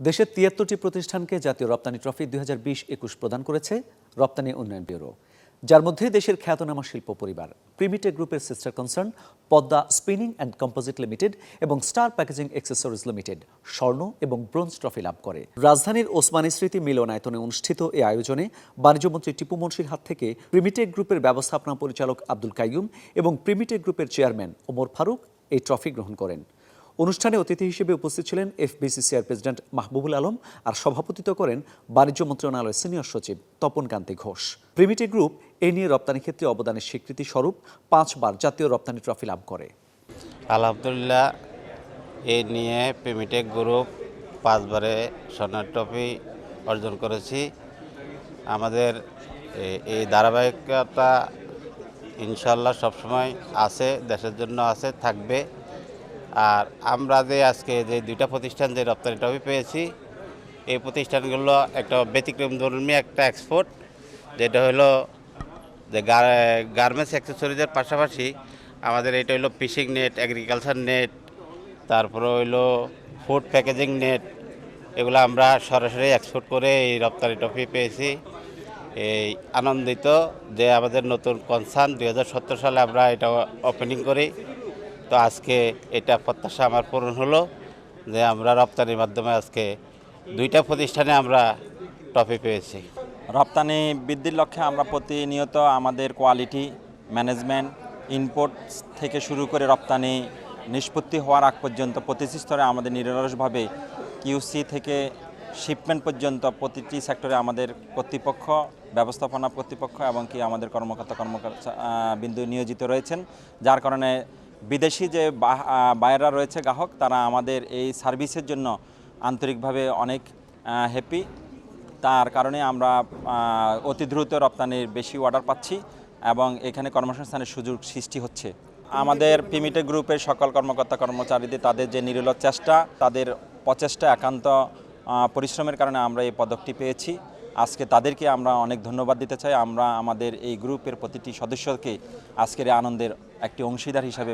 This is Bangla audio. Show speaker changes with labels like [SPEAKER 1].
[SPEAKER 1] দেশের তিয়াত্তরটি প্রতিষ্ঠানকে জাতীয় রপ্তানি ট্রফি দুই হাজার বিশ একুশ প্রদান করেছে রপ্তানি উন্নয়ন ব্যুরো। যার মধ্যে দেশের খ্যাতনামা শিল্প পরিবার প্রিমিটে গ্রুপের sister concern Padma spinning and composite limited এবং স্টার প্যাকেজিং এক্সেসরিজ লিমিটেড স্বর্ণ এবং ব্রোঞ্জ ট্রফি লাভ করে। রাজধানীর ওসমানী স্মৃতি মিলনায়তনে অনুষ্ঠিত এই আয়োজনে বাণিজ্যমন্ত্রী টিপু মুন্সির হাত থেকে প্রিমিটেক গ্রুপের ব্যবস্থাপনা পরিচালক আব্দুল কাইয়ুম এবং প্রিমিটেক গ্রুপের চেয়ারম্যান ওমর ফারুক এই ট্রফি গ্রহণ করেন। অনুষ্ঠানে অতিথি হিসেবে উপস্থিত ছিলেন এফবিসিসিআর প্রেসিডেন্ট মাহবুবুল আলম আর সভাপতিত্ব করেন বাণিজ্য মন্ত্রণালয়ের সিনিয়র সচিব তপন কান্তি ঘোষ। প্রিমিটি গ্রুপ এ নিয়ে রপ্তানি ক্ষেত্রে অবদানের স্বীকৃতি স্বরূপ পাঁচবার জাতীয় রপ্তানি ট্রফি লাভ করে।
[SPEAKER 2] আলহামদুলিল্লাহ, এ নিয়ে প্রিমিটেক গ্রুপ পাঁচবারে স্বর্ণের ট্রফি অর্জন করেছি। আমাদের এই ধারাবাহিকতা ইনশাল্লাহ সবসময় আছে, দেশের জন্য আছে, থাকবে। আর আমরা যে আজকে যে দুইটা প্রতিষ্ঠান যে রপ্তানি ট্রফি পেয়েছি, এই প্রতিষ্ঠানগুলো একটা ব্যতিক্রম ধর্মী একটা এক্সপোর্ট যেটা হলো যে গার্মেন্টস অ্যাক্সেসরিজের পাশাপাশি আমাদের এটা হলো ফিশিং নেট এগ্রিকালচার নেট তারপরে হইল ফুড প্যাকেজিং নেট এগুলো আমরা সরাসরি এক্সপোর্ট করে এই রপ্তানি ট্রফি পেয়েছি। এই আনন্দিত যে আমাদের নতুন কনসার্ন দু হাজার সত্তর সালে আমরা এটা ওপেনিং করি। তো আজকে এটা প্রত্যাশা আমার পূরণ হলো যে আমরা রপ্তানির মাধ্যমে আজকে দুইটা প্রতিষ্ঠানে আমরা ট্রফি পেয়েছি।
[SPEAKER 3] রপ্তানি বৃদ্ধির লক্ষ্যে আমরা প্রতিনিয়ত আমাদের কোয়ালিটি ম্যানেজমেন্ট ইনপুট থেকে শুরু করে রপ্তানি নিষ্পত্তি হওয়ার আগ পর্যন্ত প্রতিটি স্তরে আমাদের নিরলসভাবে কিউসি থেকে শিপমেন্ট পর্যন্ত প্রতিটি সেক্টরে আমাদের কর্তৃপক্ষ, ব্যবস্থাপনা কর্তৃপক্ষ এবং কি আমাদের কর্মকর্তা কর্মকর্তা বিন্দু নিয়োজিত রয়েছেন, যার কারণে বিদেশি যে বায়াররা রয়েছে গ্রাহক, তারা আমাদের এই সার্ভিসের জন্য আন্তরিকভাবে অনেক হ্যাপি তার কারণে আমরা অতি দ্রুত রপ্তানির বেশি অর্ডার পাচ্ছি এবং এখানে কর্মসংস্থানের সুযোগ সৃষ্টি হচ্ছে। আমাদের পিমিটে গ্রুপের সকল কর্মকর্তা কর্মচারীদের তাদের যে নিরল চেষ্টা, তাদের প্রচেষ্টা একান্ত পরিশ্রমের কারণে আমরা এই পদকটি পেয়েছি। আজকে তাদেরকে আমরা অনেক ধন্যবাদ দিতে চাই। আমরা আমাদের এই গ্রুপের প্রতিটি সদস্যকে আজকের আনন্দের একটি অংশীদার হিসাবে